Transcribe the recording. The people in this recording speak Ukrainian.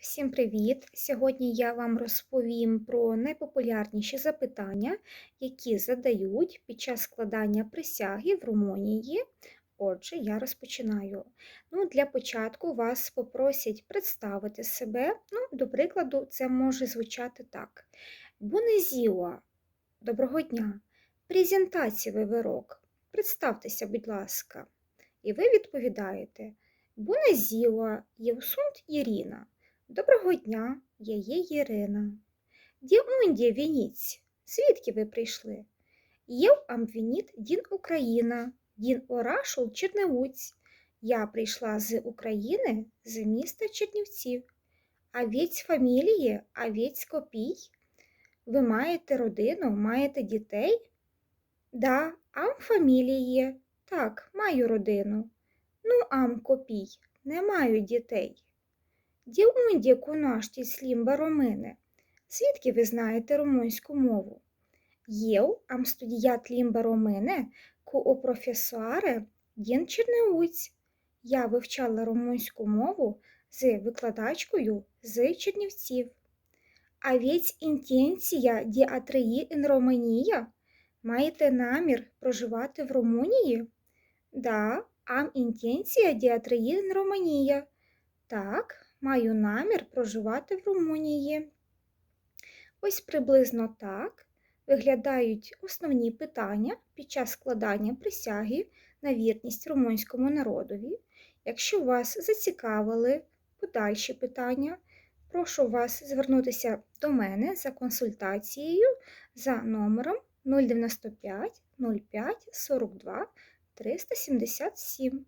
Всім привіт! Сьогодні я вам розповім про найпопулярніші запитання, які задають під час складання присяги в Румунії. Отже, я розпочинаю. Ну, для початку вас попросять представити себе. Ну, до прикладу, це може звучати так: Бунезіла, доброго дня! Презентації вирок. Представтеся, будь ласка. І ви відповідаєте: Бунезіла, Євсунт Ірина. Доброго дня, я є Ірина. Ді унді вініць? Звідки ви прийшли? Єв амвініт Дін Україна, Дін Орашул Черневуць. Я прийшла з України, з міста Чернівців. А віць фамілії, а віць копій. Ви маєте родину, маєте дітей? Да, ам фамілії. Так, маю родину. Ну, ам копій, не маю дітей. Ді унді кунашті слімба ромини. Звідки ви знаєте румунську мову? Єв ам лімба ромине ку о професоаре дін Чернеуць. Я вивчала румунську мову з викладачкою з Чернівців. А віць інтенція ді атреї ін Романія? Маєте намір проживати в Румунії? Да, ам інтенція ді атреї ін Романія. Так, маю намір проживати в Румунії. Ось приблизно так виглядають основні питання під час складання присяги на вірність румунському народові. Якщо вас зацікавили подальші питання, прошу вас звернутися до мене за консультацією за номером 095 05 42 377.